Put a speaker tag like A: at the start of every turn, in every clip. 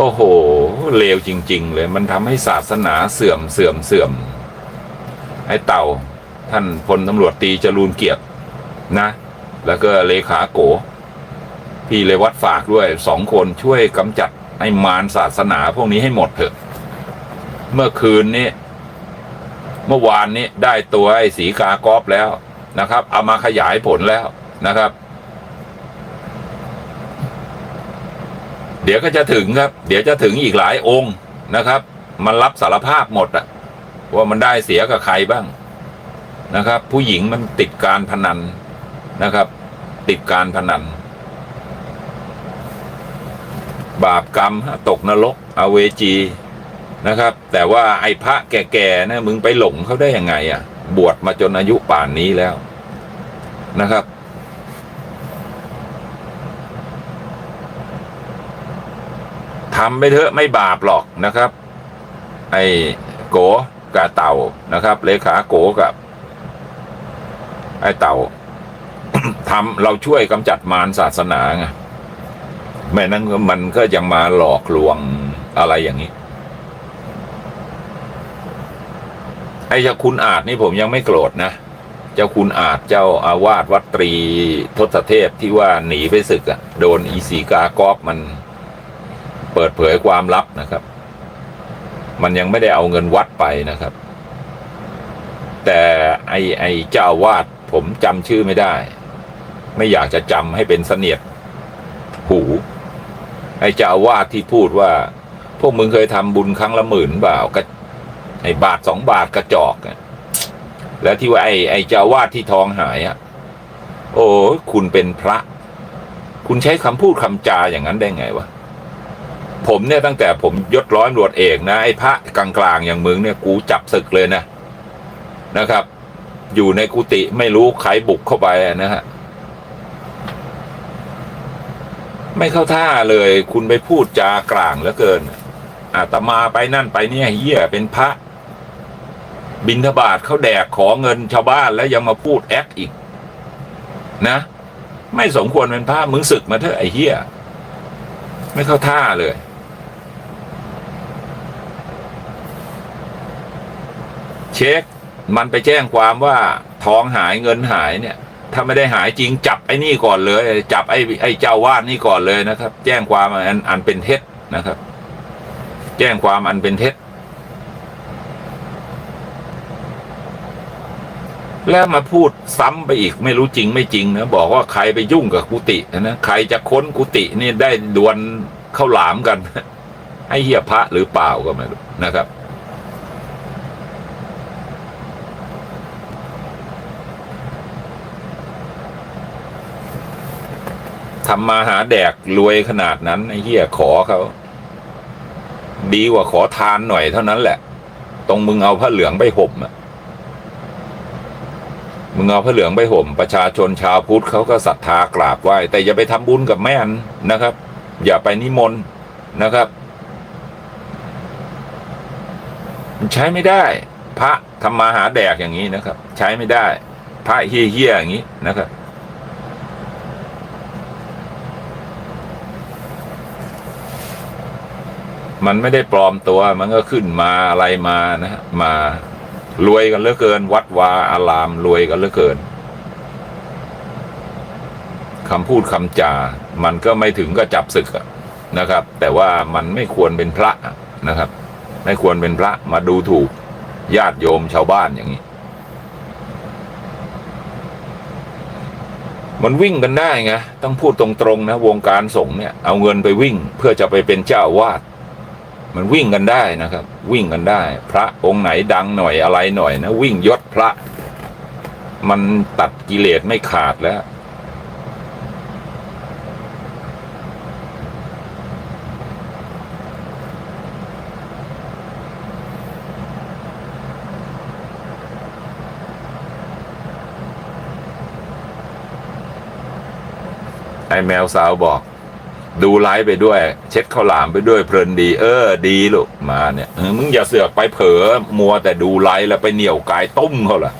A: โอ้โห เลวจริง ๆ เลย มันทำให้ศาสนาเสื่อมเสื่อมเสื่อม ไอ้เต่า ท่านพลตำรวจตีจรูนเกียรตินะ แล้วก็เลขาโก พี่เลวัดฝากด้วยสองคนช่วยกำจัดไอ้มารศาสนาพวกนี้ให้หมดเถอะ เมื่อคืนนี้ เมื่อวานนี้ได้ตัวไอ้สีกากอบแล้วนะครับ เอามาขยายผลแล้วนะครับ เดี๋ยวก็จะถึงครับ เดี๋ยวจะถึงอีกหลายองค์นะครับ มันรับสารภาพหมดอะว่ามันได้เสียกับใครบ้างนะครับ ผู้หญิงมันติดการพนันนะครับ ติดการพนัน บาปกรรมตกนรกอเวจีนะครับ แต่ว่าไอ้พระแก่ๆนะมึงไปหลงเขาได้ยังไงอะ่ะ บวชมาจนอายุป่านนี้แล้วนะครับ ทำไปเถอะไม่บาปหรอกนะครับ ไอ้โกกับเต่านะครับ เลขาโกกับ ไอ้เต่าทำเราช่วยกำจัดมารศาสนาไงไม่นั้นมันก็ยังมาหลอกลวงอะไรอย่างนี้ ไอ้เจ้าคุณอาจนี่ผมยังไม่โกรธนะ เจ้าคุณอาจเจ้าอาวาสวัดตรีทศเทพที่ว่าหนีไปศึกอะโดนอีสีกากอบมัน เปิดเผยความลับนะครับ มันยังไม่ได้เอาเงินวัดไปนะครับ แต่ไอไอเจ้าวาดผมจำชื่อไม่ได้ ไม่อยากจะจำให้เป็นเสนียดหู ไอเจ้าวาดที่พูดว่า พวกมึงเคยทำบุญครั้งละหมื่นเปล่าก็ไอบาทสองบาทกระจอกแล้วที่ว่าไอไอเจ้าอาวาดที่ทองหายอะโอ้คุณเป็นพระ คุณใช้คำพูดคำจาอย่างนั้นได้ไงวะ ผมเนี่ยตั้งแต่ผมยศร้อยตำรวจเอกนะไอ้พระกลางๆอย่างมึงเนี่ยกูจับศึกเลยนะนะครับ อยู่ในกุฏิไม่รู้ใครบุกเข้าไปนะฮะไม่เข้าท่าเลย คุณไปพูดจากลางเหลือเกินอาตมาไปนั่นไปเนี่ยเหี้ยเป็นพระ บินทบาทเขาแดกขอเงินชาวบ้านแล้วยังมาพูดแอคอีก นะ ไม่สมควรเป็นพระมึงศึกมาเถอะไอ้เหี้ยไม่เข้าท่าเลย เช็ค มันไปแจ้งความว่าทองหายเงินหายเนี่ย ถ้าไม่ได้หายจริงจับไอ้นี่ก่อนเลย จับไอ้ไอ้เจ้าวาดนี่ก่อนเลยนะครับ แจ้งความอันอันเป็นเท็จนะครับ แจ้งความอันเป็นเท็จแล้วมาพูดซ้ำไปอีกไม่รู้จริงไม่จริงนะบอกว่าใครไปยุ่งกับกุฏินะใครจะค้นกุฏินี่ได้ดวลเข้าหลามกัน ให้เฮียพระหรือเปล่าก็ไม่รู้นะครับ ทำมาหาแดกรวยขนาดนั้นไอ้เหี้ยขอเขา ดีกว่าขอทานหน่อยเท่านั้นแหละ ตรงมึงเอาผ้าเหลืองไปห่มอะมึงเอาผ้าเหลืองไปห่ม ประชาชนชาวพุทธเขาก็ศรัทธากราบไหว้แต่อย่าไปทำบุญกับแม่นนะครับ อย่าไปนิมนต์นะครับ ใช้ไม่ได้ พระทำมาหาแดกอย่างนี้นะครับ ใช้ไม่ได้ พระเฮี้ยๆอย่างนี้นะครับ มันไม่ได้ปลอมตัวมันก็ขึ้นมาอะไรมานะฮะมารวยกันเหลือเกิน วัดวาอารามรวยกันเหลือเกินคำพูดคำจา มันก็ไม่ถึงก็จับศึกนะครับ แต่ว่ามันไม่ควรเป็นพระนะครับ ไม่ควรเป็นพระมาดูถูกญาติโยมชาวบ้านอย่างนี้ มันวิ่งกันได้ไงต้องพูดตรงๆนะ วงการสงฆ์เนี่ย เอาเงินไปวิ่งเพื่อจะไปเป็นเจ้าวาด มันวิ่งกันได้นะครับ วิ่งกันได้ พระองค์ไหนดังหน่อยอะไรหน่อยนะวิ่งยศพระ มันตัดกิเลสไม่ขาดแล้ว ไอแมวสาวบอก ดูไลฟ์ไปด้วย เช็ดข้าวหลามไปด้วยเพลินดี เออ ดีลูกมาเนี่ยมึงอย่าเสือกไปเผลอมัวแต่ดูไลฟ์แล้วไปเหนี่ยวกายต้มเขาล่ะ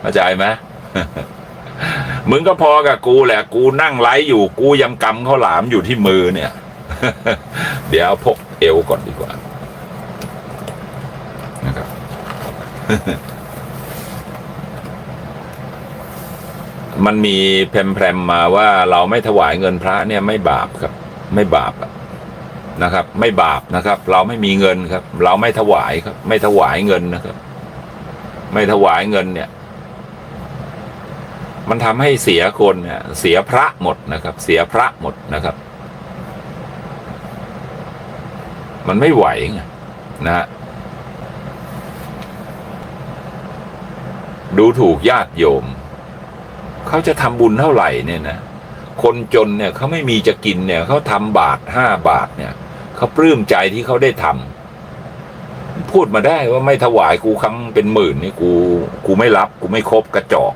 A: เข้าใจไหมมึงก็พอกับกูแหละ กูนั่งไลฟ์อยู่กูยังกำข้าวหลามอยู่ที่มือเนี่ย เดี๋ยวพกเอวก่อนดีกว่านะครับมันมีแพรมๆมาว่าเราไม่ถวายเงินพระเนี่ยไม่บาปครับ ไม่บาปนะครับ ไม่บาปนะครับ เราไม่มีเงินครับ เราไม่ถวายครับ ไม่ถวายเงินนะครับ ไม่ถวายเงินเนี่ย มันทำให้เสียคนเนี่ยเสียพระหมดนะครับ เสียพระหมดนะครับ มันไม่ไหวไงนะฮะดูถูกญาติโยม เขาจะทำบุญเท่าไหร่เนี่ยนะ คนจนเนี่ยเขาไม่มีจะกินเนี่ยเขาทำบาทห้าบาทเนี่ยเขาปลื้มใจที่เขาได้ทำพูดมาได้ว่าไม่ถวายกูครั้งเป็นหมื่นนี่กู กูไม่รับ กูไม่ครบกระจอก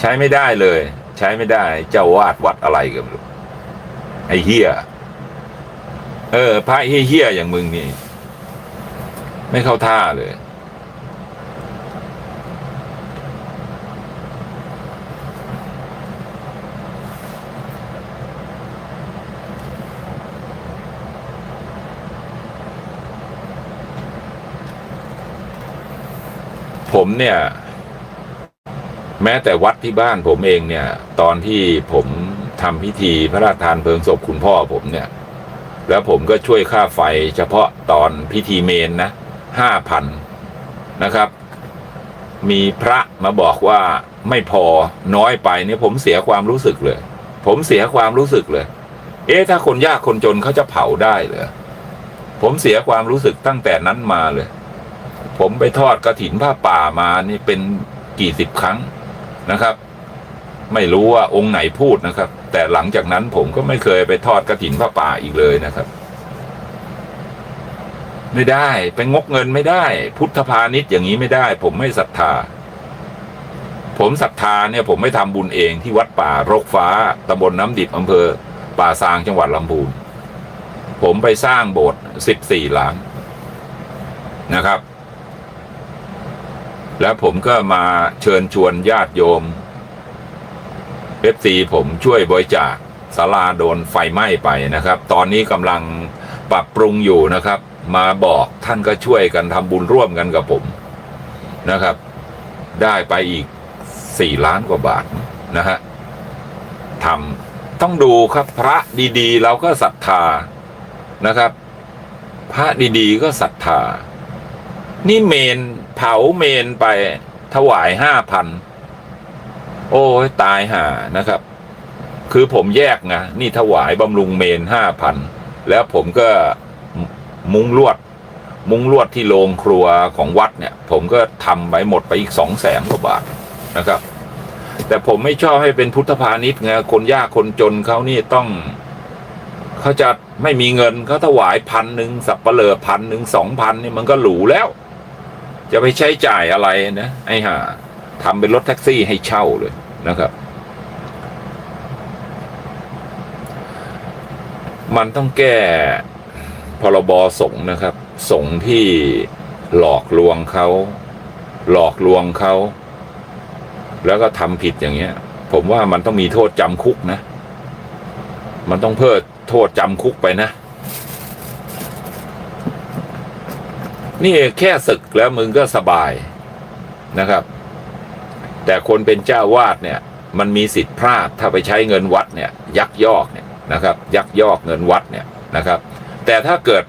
A: ใช้ไม่ได้เลย ใช้ไม่ได้ เจ้าวาดวัดอะไรกันไม่รู้ไอ้เฮียเออพระเฮี้ยๆอย่างมึงนี่ ไม่เข้าท่าเลย ผมเนี่ย แม้แต่วัดที่บ้านผมเองเนี่ย ตอนที่ผมทำพิธีพระราชทานเพลิงศพคุณพ่อผมเนี่ย แล้วผมก็ช่วยค่าไฟเฉพาะตอนพิธีเมนนะห้าพันนะครับ มีพระมาบอกว่าไม่พอน้อยไปเนี่ยผมเสียความรู้สึกเลย ผมเสียความรู้สึกเลย เอ๊ะถ้าคนยากคนจนเขาจะเผาได้เหรอผมเสียความรู้สึกตั้งแต่นั้นมาเลย ผมไปทอดกระถินผ้าป่ามานี่เป็นกี่สิบครั้งนะครับ ไม่รู้ว่าองค์ไหนพูดนะครับ แต่หลังจากนั้นผมก็ไม่เคยไปทอดกระถินผ้าป่าอีกเลยนะครับ ไม่ได้ไปงกเงินไม่ได้ พุทธพาณิชย์อย่างนี้ไม่ได้ ผมไม่ศรัทธา ผมศรัทธาเนี่ย ผมไม่ทำบุญเองที่วัดป่ารกฟ้าตำบลน้ำดิบอำเภอ ป่าซางจังหวัดลำพูนผมไปสร้างโบสถ์สิบสี่หลังนะครับ แล้วผมก็มาเชิญชวนญาติโยมเอฟซีผมช่วยบริจาคศาลาโดนไฟไหม้ไปนะครับ ตอนนี้กำลังปรับปรุงอยู่นะครับ มาบอกท่านก็ช่วยกันทำบุญร่วมกันกับผมนะครับ ได้ไปอีกสี่ล้านกว่าบาทนะฮะทำต้องดูครับพระดีๆ เราก็ศรัทธานะครับ พระดีๆก็ศรัทธา นี่เมน เผาเมนไปถวายห้าพันโอ้ยตายห่านะครับ คือผมแยกไงนี่ถวายบำรุงเมนห้าพันแล้วผมก็มุ้งลวด มุ้งลวดที่โรงครัวของวัดเนี่ย ผมก็ทำไปหมดไปอีกสองแสนกว่าบาทนะครับ แต่ผมไม่ชอบให้เป็นพุทธพาณิชย์ไงคนยากคนจนเขานี่ต้องเขาจะไม่มีเงินเขาถวายพันหนึ่งสับเปลือพันหนึ่งสองพันนี่มันก็หรูแล้ว จะไปใช้จ่ายอะไรนะไอ้ห่าทำเป็นรถแท็กซี่ให้เช่าเลยนะครับ มันต้องแก้พรบสงนะครับ สงที่หลอกลวงเขา หลอกลวงเขา แล้วก็ทำผิดอย่างเงี้ย ผมว่ามันต้องมีโทษจำคุกนะ มันต้องเพิ่มโทษจำคุกไปนะ นี่แค่ศึกแล้วมึงก็สบายนะครับ แต่คนเป็นเจ้าวาดเนี่ย มันมีสิทธิ์พลาดถ้าไปใช้เงินวัดเนี่ย ยักยอกเนี่ยนะครับ ยักยอกเงินวัดเนี่ยนะครับ แต่ถ้าเกิด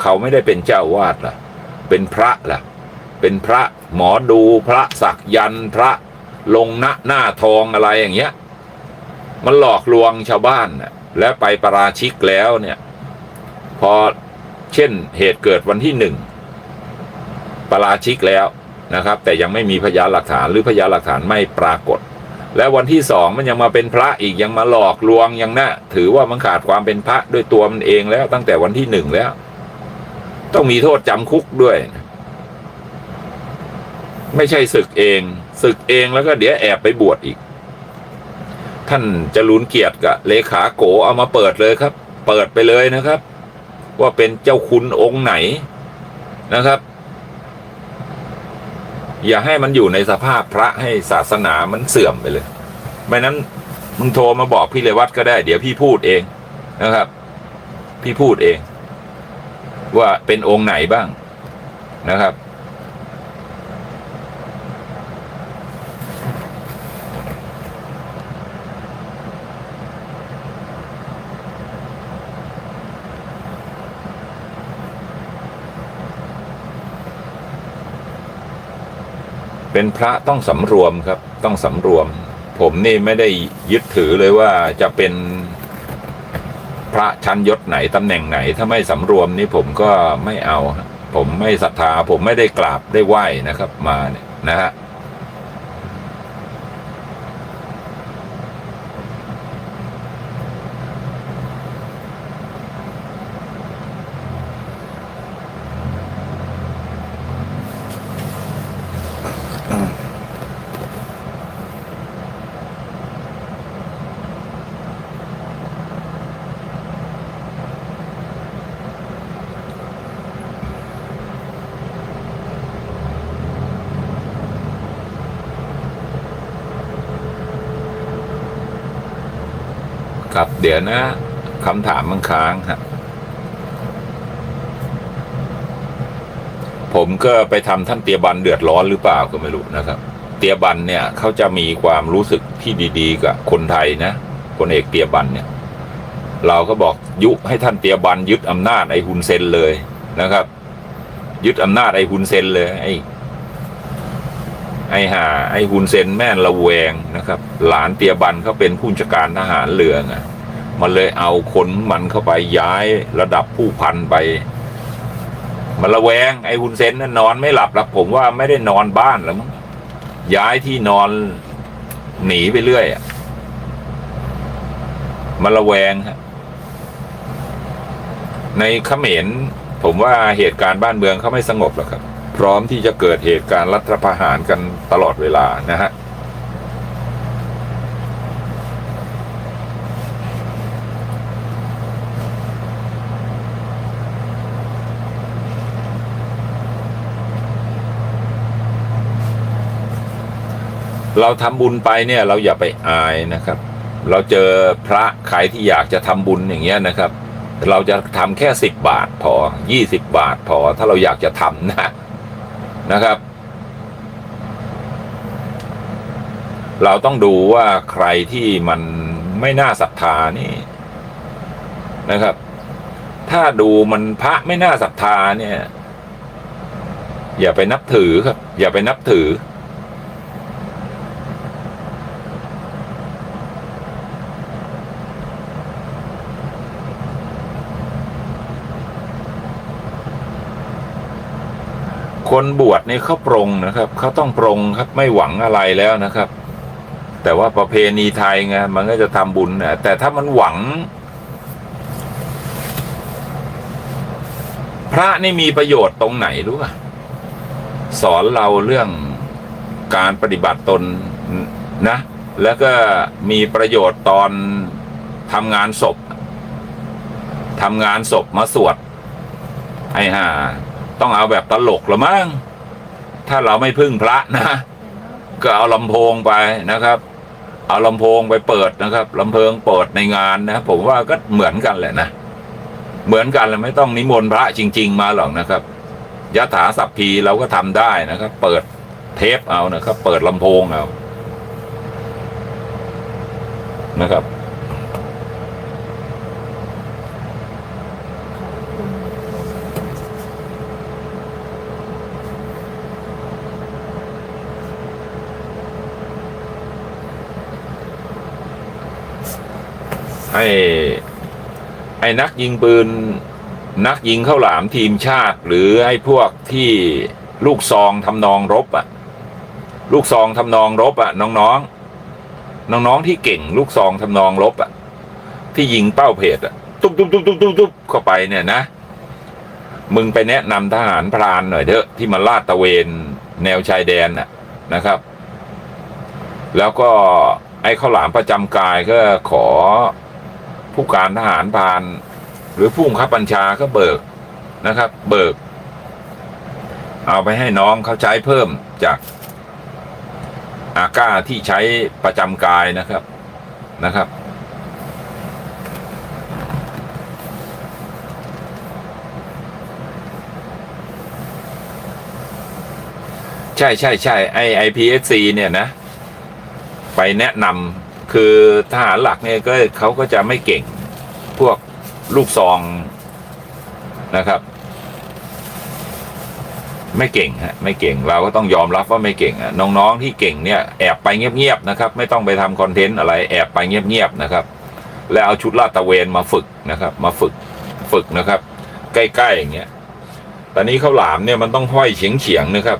A: เขาไม่ได้เป็นเจ้าวาดล่ะ เป็นพระล่ะ เป็นพระหมอดูพระสักยันพระลงหน้าหน้าทองอะไรอย่างเงี้ย มันหลอกลวงชาวบ้านน่ะและไปประราชิกแล้วเนี่ย พอเช่นเหตุเกิดวันที่หนึ่ง ปราชิกแล้วนะครับ แต่ยังไม่มีพยานหลักฐานหรือพยานหลักฐานไม่ปรากฏ แล้ววันที่สองมันยังมาเป็นพระอีกยังมาหลอกลวงยังน่ะถือว่ามันขาดความเป็นพระด้วยตัวมันเองแล้ว ตั้งแต่วันที่หนึ่งแล้ว ต้องมีโทษจำคุกด้วย ไม่ใช่ศึกเองศึกเองแล้วก็เดี๋ยวแอบไปบวชอีก ท่านจรูนเกียรติกับเลขาโกเอามาเปิดเลยครับ เปิดไปเลยนะครับ ว่าเป็นเจ้าคุณองค์ไหนนะครับ อย่าให้มันอยู่ในสภาพพระให้ศาสนามันเสื่อมไปเลย ไม่นั้นมึงโทรมาบอกพี่เลวัตก็ได้ เดี๋ยวพี่พูดเองนะครับ พี่พูดเอง ว่าเป็นองค์ไหนบ้างนะครับ เป็นพระต้องสำรวมครับ ต้องสำรวม ผมนี่ไม่ได้ยึดถือเลยว่าจะเป็นพระชั้นยศไหนตำแหน่งไหน ถ้าไม่สำรวมนี่ผมก็ไม่เอา ผมไม่ศรัทธา ผมไม่ได้กราบได้ไหว้นะครับ มาเนี่ยนะฮะ ครับ เดี๋ยวนะคำถามมันค้างฮะผมก็ไปทำท่านเตียบันเดือดร้อนหรือเปล่าก็ไม่รู้นะครับ เตียบันเนี่ยเขาจะมีความรู้สึกที่ดีๆกับคนไทยนะคนเอกเตียบันเนี่ย เราก็บอกยุให้ท่านเตียบันยึดอำนาจไอ้ฮุนเซนเลยนะครับ ยึดอำนาจไอ้ฮุนเซนเลยไอ้ ไอหาไอฮุนเซนแม่นระแวงนะครับ หลานเตียบันเขาเป็นผู้จัดการทหารเรือไงมันเลยเอาคนมันเข้าไปย้ายระดับผู้พันไป มันระแวงไอฮุนเซนนั่นนอนไม่หลับหรอกผมว่าไม่ได้นอนบ้านแล้วมั้งย้ายที่นอนหนีไปเรื่อยอะมันระแวงฮะในเขมรผมว่าเหตุการณ์บ้านเมืองเขาไม่สงบหรอกครับ พร้อมที่จะเกิดเหตุการณ์รัฐประหารกันตลอดเวลานะฮะเราทำบุญไปเนี่ยเราอย่าไปอายนะครับ เราเจอพระใครที่อยากจะทำบุญอย่างเงี้ยนะครับ เราจะทำแค่สิบบาทพอยี่สิบบาทพอ ถ้าเราอยากจะทำนะ นะครับ เราต้องดูว่าใครที่มันไม่น่าศรัทธานี่นะครับ ถ้าดูมันพระไม่น่าศรัทธาเนี่ย อย่าไปนับถือครับ อย่าไปนับถือ คนบวชนี่เขาปรงนะครับเขาต้องปรงครับไม่หวังอะไรแล้วนะครับ แต่ว่าประเพณีไทยไงมันก็จะทำบุญนะแต่ถ้ามันหวัง พระนี่มีประโยชน์ตรงไหนรู้ป่ะสอนเราเรื่องการปฏิบัติตนนะ แล้วก็มีประโยชน์ตอนทำงานศพทำงานศพมาสวดไอ้ห่า ต้องเอาแบบตลกละมั้งถ้าเราไม่พึ่งพระนะ ก็เอาลำโพงไปนะครับ เอาลำโพงไปเปิดนะครับลำเพลิงเปิดในงานนะผมว่าก็เหมือนกันแหละนะเหมือนกันเลยไม่ต้องนิมนต์พระจริง ๆ มาหรอกนะครับยะถาสัพพีเราก็ทำได้นะครับ เปิดเทปเอานะครับ เปิดลำโพงเอานะครับ ไอ้ไอ้นักยิงปืน นักยิงเข้าวหลามทีมชาติ หรือไอ้พวกที่ลูกซองทำนองรบอะลูกซองทำนองรบอะน้องๆน้องๆที่เก่ง ลูกซองทำนองรบอะที่ยิงเป้าเพจอะตุ๊บตุ๊บตุ๊บตุ๊บตุ๊บตุ๊บเข้าไปเนี่ยนะ มึงไปแนะนำทหารพรานหน่อยเถอะที่มาลาดตะเวนแนวชายแดนนะนะครับ แล้วก็ไอ้ข้าวหลามประจำกายก็ขอ ผู้การทหารพาน หรือผู้บังคับบัญชาก็เบิกนะครับ เบิก เอาไปให้น้องเขาใช้เพิ่มจากอาก้าที่ใช้ประจำกายนะครับนะครับ ใช่ใช่ใช่ไอไอพีเอสซีเนี่ยนะ ไปแนะนำ คือทหารหลักเนี่ยก็เขาก็จะไม่เก่งพวกลูกซองนะครับ ไม่เก่งฮะไม่เก่งเราก็ต้องยอมรับว่าไม่เก่งอะน้องๆที่เก่งเนี่ยแอบไปเงียบๆนะครับ ไม่ต้องไปทำคอนเทนต์อะไรแอบไปเงียบๆนะครับ แล้วเอาชุดลาดตะเวนมาฝึกนะครับ มาฝึกฝึกนะครับ ใกล้ๆอย่างเงี้ยตอนนี้ข้าวหลามเนี่ยมันต้องห้อยเฉียงๆนะครับ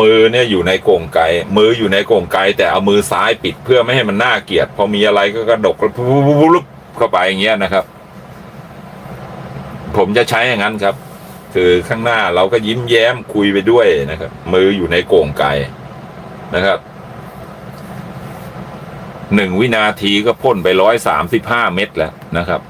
A: มือเนี่ยอยู่ในกรงไกมืออยู่ในกรงไกแต่เอามือซ้ายปิดเพื่อไม่ให้มันน่าเกลียดพอมีอะไรก็กระดกแล้วปุ๊บเข้าไปอย่างเงี้ยนะครับ ผมจะใช้อย่างนั้นครับ คือข้างหน้าเราก็ยิ้มแย้มคุยไปด้วยนะครับ มืออยู่ในโก่งไก่นะครับหนึ่งวินาทีก็พ่นไปร้อยสามสิบห้าเม็ดแล้วนะครับ